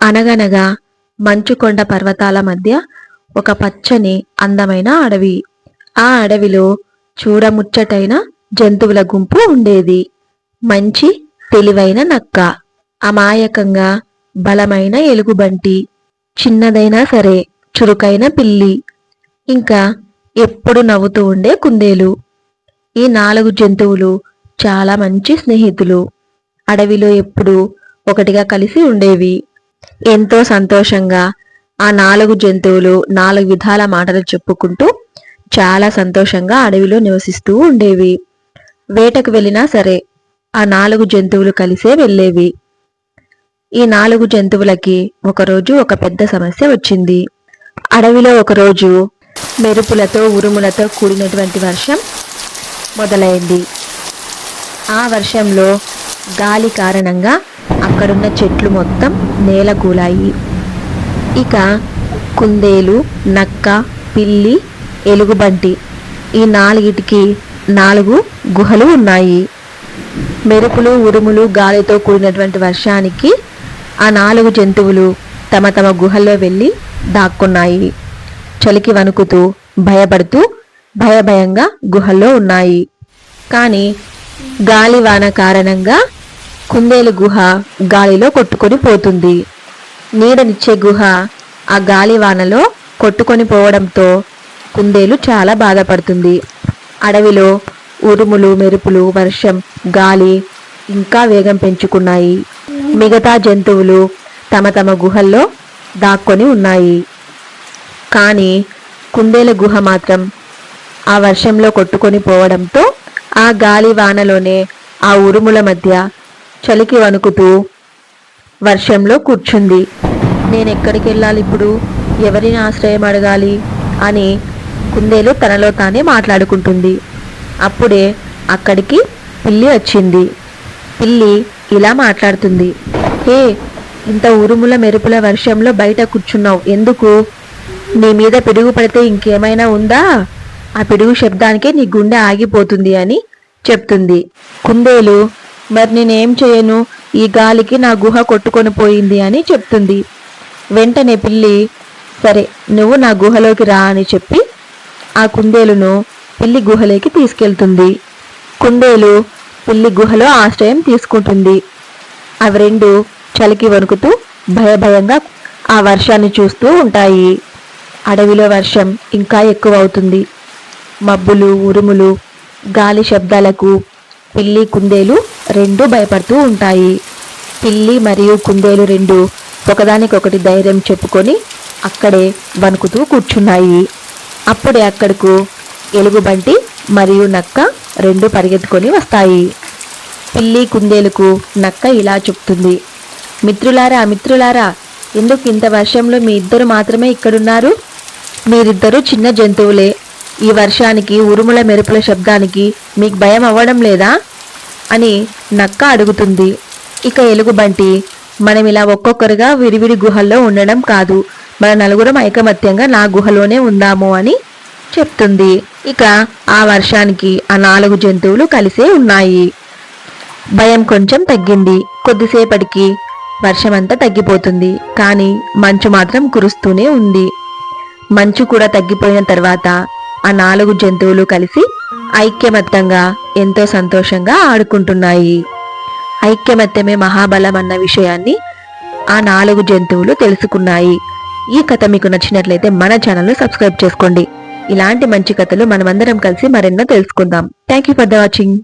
అనగనగా మంచుకొండ పర్వతాల మధ్య ఒక పచ్చని అందమైన అడవి. ఆ అడవిలో చూడముచ్చటైన జంతువుల గుంపు ఉండేది. మంచి తెలివైన నక్క అమాయకంగా బలమైన ఎలుగుబంటి చిన్నదైనా సరే చురుకైన పిల్లి ఇంకా ఎప్పుడు నవ్వుతూ ఉండే కుందేలు. ఈ నాలుగు జంతువులు చాలా మంచి స్నేహితులు. అడవిలో ఎప్పుడూ ఒకటిగా కలిసి ఉండేవి. ఎంతో సంతోషంగా ఆ నాలుగు జంతువులు నాలుగు విధాల మాటలు చెప్పుకుంటూ చాలా సంతోషంగా అడవిలో నివసిస్తూ ఉండేవి. వేటకు వెళ్ళినా సరే ఆ నాలుగు జంతువులు కలిసే వెళ్ళేవి. ఈ నాలుగు జంతువులకి ఒకరోజు ఒక పెద్ద సమస్య వచ్చింది. అడవిలో ఒకరోజు మెరుపులతో ఉరుములతో కూడినటువంటి వర్షం మొదలైంది. ఆ వర్షంలో గాలి కారణంగా అక్కడున్న చెట్లు మొత్తం నేల కూలాయి. ఇక కుందేలు నక్క పిల్లి ఎలుగుబంటి. ఈ నాలుగిటికి నాలుగు గుహలు ఉన్నాయి. మెరుపులు ఉరుములు గాలితో కూడినటువంటి వర్షానికి ఆ నాలుగు జంతువులు తమ తమ గుహల్లో వెళ్ళి దాక్కున్నాయి. చలికి వణుకుతూ భయపడుతూ భయభయంగా గుహల్లో ఉన్నాయి. కానీ గాలివాన కారణంగా కుందేలు గుహ గాలిలో కొట్టుకొని పోతుంది. నీడనిచ్చే గుహ ఆ గాలివానలో కొట్టుకొని పోవడంతో కుందేలు చాలా బాధపడుతుంది. అడవిలో ఉరుములు మెరుపులు వర్షం గాలి ఇంకా వేగం పెంచుకున్నాయి. మిగతా జంతువులు తమ తమ గుహల్లో దాక్కొని ఉన్నాయి. కానీ కుందేల గుహ మాత్రం ఆ వర్షంలో కొట్టుకొని పోవడంతో ఆ గాలి వానలోనే ఆ ఉరుముల మధ్య చలికి వణుకుతూ వర్షంలో కూర్చుంది. నేను ఎక్కడికి వెళ్ళాలి ఇప్పుడు? ఎవరిని ఆశ్రయం అడగాలి? అని కుందేలు తనలో తానే మాట్లాడుకుంటుంది. అప్పుడే అక్కడికి పిల్లి వచ్చింది. పిల్లి ఇలా మాట్లాడుతుంది. హే ఇంత ఉరుముల మెరుపుల వర్షంలో బయట కూర్చున్నావు. ఎందుకు? నీ మీద పిడుగు పడితే ఇంకేమైనా ఉందా? ఆ పిడుగు శబ్దానికే నీ గుండె ఆగిపోతుంది అని చెప్తుంది. కుందేలు మరి నేనేం చేయను? ఈ గాలికి నా గుహ కొట్టుకొని పోయింది అని చెప్తుంది. వెంటనే పిల్లి సరే నువ్వు నా గుహలోకి రా అని చెప్పి ఆ కుందేలును పిల్లి గుహలోకి తీసుకెళ్తుంది. కుందేలు పిల్లి గుహలో ఆశ్రయం తీసుకుంటుంది. అవి రెండు చలికి వణుకుతూ భయభయంగా ఆ వర్షాన్ని చూస్తూ ఉంటాయి. అడవిలో వర్షం ఇంకా ఎక్కువ అవుతుంది మబ్బులు ఉరుములు గాలి శబ్దాలకు పిల్లి కుందేలు రెండు భయపడుతూ ఉంటాయి. పిల్లి మరియు కుందేలు రెండు ఒకదానికొకటి ధైర్యం చెప్పుకొని అక్కడే వణుకుతూ కూర్చున్నాయి. అప్పుడే అక్కడకు ఎలుగుబంటి మరియు నక్క రెండు పరిగెత్తుకొని వస్తాయి. పిల్లి కుందేలుకు నక్క ఇలా చెప్తుంది మిత్రులారా మిత్రులారా ఎందుకు ఇంత వర్షంలో మీ ఇద్దరు మాత్రమే ఇక్కడున్నారు? మీరిద్దరూ చిన్న జంతువులే. ఈ వర్షానికి ఉరుముల మెరుపుల శబ్దానికి మీకు భయం అవ్వడం లేదా? అని నక్క అడుగుతుంది. ఇక ఎలుగుబంటి మనం ఇలా ఒక్కొక్కరుగా విడివిడి గుహల్లో ఉండడం కాదు. మన నలుగురం ఐకమత్యంగా నా గుహలోనే ఉందాము అని చెప్తుంది. ఇక ఆ వర్షానికి ఆ నాలుగు జంతువులు కలిసే ఉన్నాయి. భయం కొంచెం తగ్గింది. కొద్దిసేపటికి వర్షమంతా తగ్గిపోతుంది. కానీ మంచు మాత్రం కురుస్తూనే ఉంది. మంచు కూడా తగ్గిపోయిన తర్వాత ఆ నాలుగు జంతువులు కలిసి ఐక్యమత్యంగా ఎంతో సంతోషంగా ఆడుకుంటున్నాయి. ఐక్యమత్యమే మహాబలం అన్న విషయాన్ని ఆ నాలుగు జంతువులు తెలుసుకున్నాయి. ఈ కథ మీకు నచ్చినట్లయితే మన ఛానల్ను సబ్స్క్రైబ్ చేసుకోండి. ఇలాంటి మంచి కథలు మనమందరం కలిసి మరెన్నో తెలుసుకుందాం. Thank you for the watching